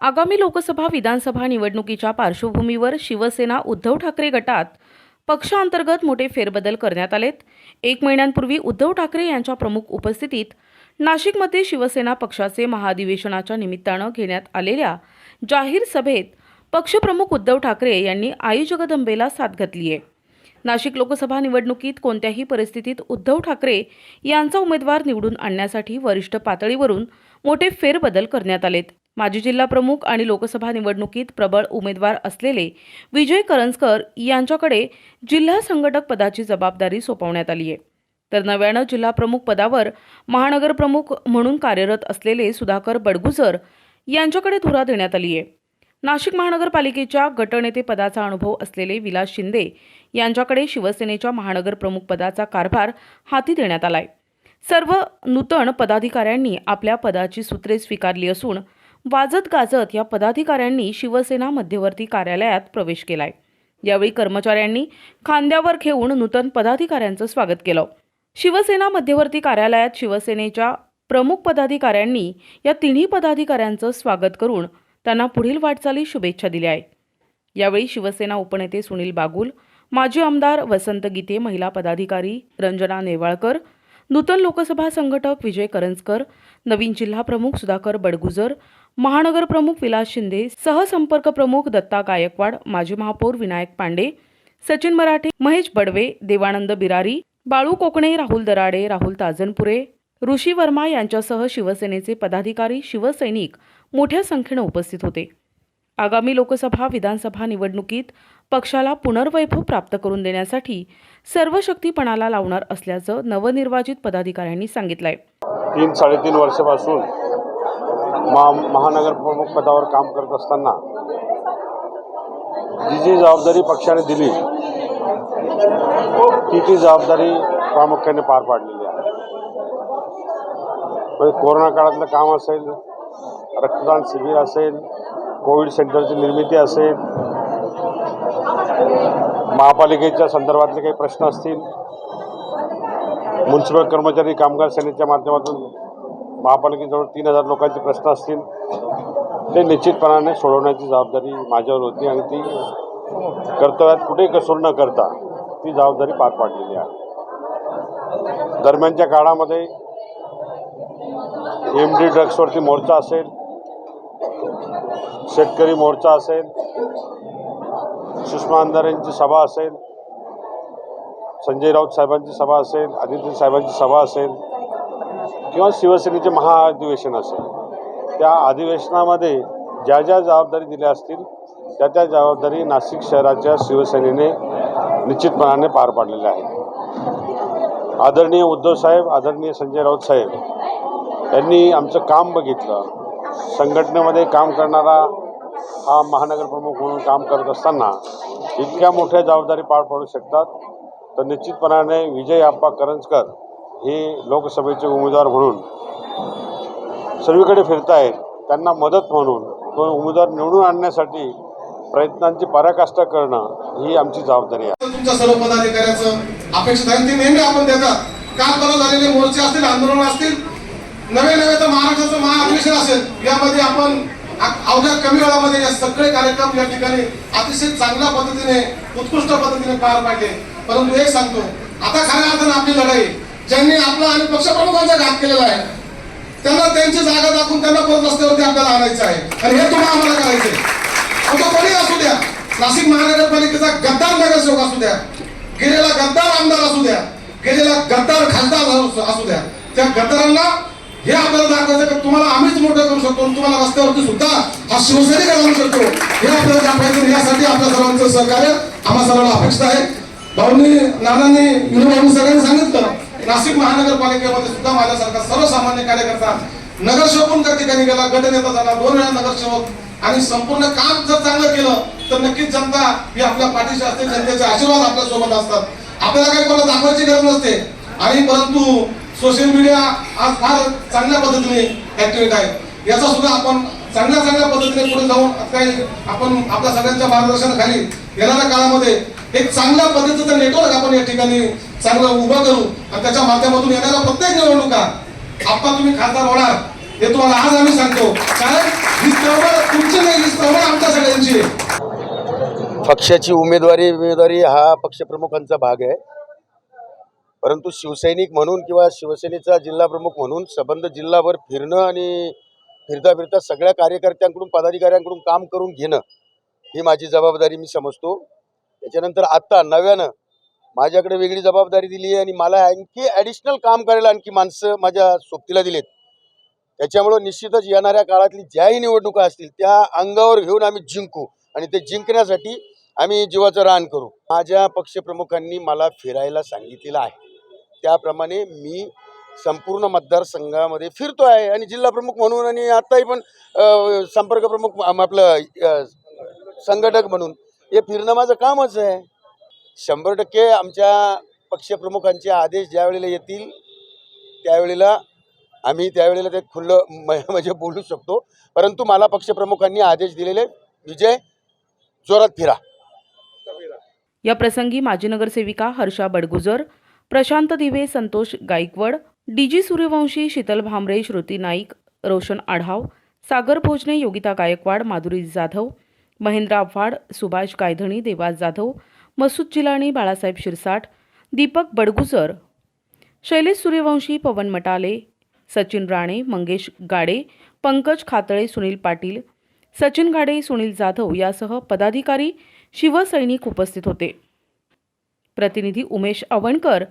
आगामी लोकसभा विधानसभा निवडणुकीच्या पार्श्वभूमीवर शिवसेना उद्धव ठाकरे गटात पक्षांतर्गत मोठे फेरबदल करण्यात आलेत. एक महिन्यांपूर्वी उद्धव ठाकरे यांच्या प्रमुख उपस्थितीत नाशिकमध्ये शिवसेना पक्षाचे महाधिवेशनाच्या निमित्तानं घेण्यात आलेल्या जाहीर सभेत पक्षप्रमुख उद्धव ठाकरे यांनी आई जगदंबेला साथ घातली आहे नाशिक लोकसभा निवडणुकीत कोणत्याही परिस्थितीत उद्धव ठाकरे यांचा उमेदवार निवडून आणण्यासाठी वरिष्ठ पातळीवरून मोठे फेरबदल करण्यात आलेत. माजी जिल्हा प्रमुख आणि लोकसभा निवडणुकीत प्रबळ उमेदवार असलेले विजय करंजकर यांच्याकडे जिल्हा संघटक पदाची जबाबदारी सोपवण्यात आली आहे तर नव्यानं जिल्हा प्रमुख पदावर महानगरप्रमुख म्हणून कार्यरत असलेले सुधाकर बडगुजर यांच्याकडे धुरा देण्यात आली आहे नाशिक महानगरपालिकेच्या गटनेते पदाचा अनुभव असलेले विलास शिंदे यांच्याकडे शिवसेनेच्या महानगरप्रमुख पदाचा कारभार हाती देण्यात आलाय. सर्व नूतन पदाधिकाऱ्यांनी आपल्या पदाची सूत्रे स्वीकारली असून वाजत गाजत या पदाधिकाऱ्यांनी शिवसेना मध्यवर्ती कार्यालयात प्रवेश केलाय. यावेळी कर्मचाऱ्यांनी खांद्यावर घेऊन नूतन पदाधिकाऱ्यांचं स्वागत केलं. शिवसेना मध्यवर्ती कार्यालयात शिवसेनेच्या प्रमुख पदाधिकाऱ्यांनी या तिन्ही पदाधिकाऱ्यांचं स्वागत करून त्यांना पुढील वाटचाली शुभेच्छा दिल्या आहे यावेळी शिवसेना उपनेते सुनील बागुल माजी आमदार वसंत गीते महिला पदाधिकारी रंजना नेवाळकर नूतन लोकसभा संघटक विजय करंजकर नवीन जिल्हा प्रमुख सुधाकर बडगुजर महानगर प्रमुख विलास शिंदे सहसंपर्क प्रमुख दत्ता गायकवाड माजी महापौर विनायक पांडे सचिन मराठे महेश बडवे देवानंद बिरारी बाळू कोकणे राहुल दराडे राहुल ताजनपुरे ऋषी वर्मा यांच्यासह शिवसेनेचे पदाधिकारी शिवसैनिक मोठ्या संख्येनं उपस्थित होते. आगामी लोकसभा विधानसभा निवडणुकीत पक्षाला पुनर्वैभव प्राप्त करून देण्यासाठी सर्व शक्तीपणाला लावणार असल्याचं नवनिर्वाचित पदाधिकाऱ्यांनी सांगितलंय. तीन साडेतीन वर्षापासून महा महानगर प्रमुख पदावर काम करत असताना जी जी जबाबदारी पक्षाने दिली ती ती जबाबदारी प्रामुख्याने पार पाडलेली आहे. म्हणजे कोरोना काळातलं काम असेल रक्तदान शिबिर असेल कोविड सेंटरची निर्मिती असेल महापालिकेच्या संदर्भातले काही प्रश्न असतील म्युन्सिपल कर्मचारी कामगार सेनेच्या माध्यमातून महापालिकेजवळ तीन हजार लोकांचे प्रश्न असतील ते निश्चितपणाने सोडवण्याची जबाबदारी माझ्यावर होती आणि ती कर्तव्यात कुठेही कसूर न करता ती जबाबदारी पार पाडलेली आहे. दरम्यानच्या काळामध्ये एम डी ड्रग्सवरती मोर्चा असेल शेतकरी मोर्चा असेल सुषमा अंधारेंची सभा असेल संजय राऊत साहेबांची सभा असेल आदित्य साहेबांची सभा असेल किंवा शिवसेनेचे महाअधिवेशन असेल त्या अधिवेशनामध्ये ज्या ज्या जबाबदारी दिल्या असतील त्या त्या जबाबदारी नाशिक शहराच्या शिवसेनेने निश्चितपणाने पार पाडलेल्या आहेत. आदरणीय उद्धव साहेब आदरणीय संजय राऊत साहेब यांनी आमचं काम बघितलं. संघटनेमध्ये काम करणारा हा महानगरप्रमुख म्हणून काम करत असताना इतक्या मोठ्या जबाबदारी पार पाडू शकतात तर निश्चितपणाने विजय आप्पा करंजकर हे लोकसभेचे उमेदवार म्हणून सर्वीकडे फिरतायत त्यांना मदत म्हणून तो उमेदवार निवडून आणण्यासाठी प्रयत्नांची पराकाष्ठा करणं ही आमची जबाबदारी आहे. तुमच्या सर्व पदाधिकाऱ्याचं अपेक्षित आहे. ते नेहमी आपण देतात. काल बरं झालेले मोर्चे असतील आंदोलन असतील नवे नवे तर महाराष्ट्राचं महाअधिवेशन असेल यामध्ये आपण अवघ्या कमी वेळामध्ये या सगळे कार्यक्रम या ठिकाणी अतिशय चांगल्या पद्धतीने उत्कृष्ट पद्धतीने पार पाडले. परंतु एक सांगतो आता खऱ्या अर्थानं आपली लढाई ज्यांनी आपला आणि पक्षप्रमुखांचा घात केलेला आहे त्यांना त्यांची जागा दाखवून त्यांना परत रस्त्यावरती आपल्याला आणायचं आहे. आणि हे तुम्हाला आम्हाला करायचंय. तो कोणी असू द्या नाशिक महानगरपालिकेचा गद्दार नगरसेवक असू द्या गेलेला गद्दार आमदार असू द्या गेलेला गद्दार खासदार असू- असू द्या त्या गद्दारांना हे आपल्याला दाखवायचं की? तुम्हाला आम्हीच मोठं करू शकतो तुम्हाला रस्त्यावरती सुद्धा हा शिवसैनिक आणू शकतो. हे आपल्याला दाखवायचं यासाठी आपल्या सर्वांचं सहकार्य आम्हा सर्वांना अपेक्षित आहे. भाऊनी नानांनी विनोबांनी सगळ्यांनी सांगितलं. नाशिक महानगरपालिकेमध्ये सुद्धा माझ्यासारखा सर्वसामान्य कार्यकर्ता नगरसेवक त्या ठिकाणी गेला गटनेता झाला दोन वेळा नगरसेवक आणि संपूर्ण काम जर चांगलं केलं तर नक्कीच जनता ही आपल्या पाठीशी असते जनतेचे आशीर्वाद आपल्यासोबत असतात. आपल्याला काही कोणाला दाखवायची गरज नसते. आणि परंतु सोशल मीडिया आज फार चांगल्या पद्धतीने ऍक्टिव्हेट आहे. याचा सुद्धा आपण चांगल्या चांगल्या पद्धतीने पुढे जाऊन काही आपण आपल्या सगळ्यांच्या मार्गदर्शनाखाली येणाऱ्या काळामध्ये एक चांगल्या पद्धतीचं नेटवर्क आपण या ठिकाणी चांगलं उभं करू आणि त्याच्या माध्यमातून येणाऱ्या प्रत्येक निवडणुका. आपण तुम्ही खासदार होणार हे तुम्हाला आज आम्ही सांगतो. कारण ही ही चळवळ तुमची नाही ही चळवळ आमच्या सगळ्यांची पक्षाची उमेदवारी उमेदवारी हा पक्षप्रमुखांचा भाग आहे. परंतु शिवसैनिक म्हणून किंवा शिवसेनेचा जिल्हा प्रमुख म्हणून संबंध जिल्हाभर फिरणं आणि फिरता फिरता सगळ्या कार्यकर्त्यांकडून पदाधिकाऱ्यांकडून काम करून घेणं ही माझी जबाबदारी मी समजतो. त्याच्यानंतर आत्ता नव्यानं माझ्याकडे वेगळी जबाबदारी दिली आहे आणि मला आणखी ॲडिशनल काम करायला आणखी माणसं माझ्या सोबतीला दिलेत. त्याच्यामुळं निश्चितच येणाऱ्या काळातली ज्याही निवडणुका असतील त्या अंगावर घेऊन आम्ही जिंकू आणि ते जिंकण्यासाठी आम्ही जीवाचं रान करू. माझ्या पक्षप्रमुखांनी मला फिरायला सांगितलेलं आहे. त्याप्रमाणे मी संपूर्ण मतदारसंघामध्ये फिरतो आहे आणि जिल्हा प्रमुख म्हणून आणि आत्ताही पण संपर्क प्रमुख आपलं संघटक म्हणून हे फिरणं माझं कामच आहे. शंभर टक्के आमच्या पक्षप्रमुखांचे आदेश ज्यावेळेला येतील त्यावेळेला आम्ही त्यावेळेला ते खुल्लं म- म्हणजे बोलू शकतो. परंतु मला पक्षप्रमुखांनी आदेश दिलेले विजय जोरात फिरा. या प्रसंगी माजी नगरसेविका हर्षा बडगुजर प्रशांत दिवे संतोष गायकवाड डीजी सूर्यवंशी शीतल भामरे श्रुती नाईक रोशन आढाव सागर भोजने योगिता गायकवाड माधुरी जाधव महेंद्र आव्हाड सुभाष गायधणी देवास जाधव मसूद जिलाणी बाळासाहेब शिरसाट दीपक बडगुजर शैलेश सूर्यवंशी पवन मटाले सचिन राणे मंगेश गाडे पंकज खातळे सुनील पाटील सचिन गाडे सुनील जाधव यासह पदाधिकारी शिवसैनिक उपस्थित होते. प्रतिनिधी उमेश अवणकर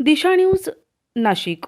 दिशा न्यूज नाशिक.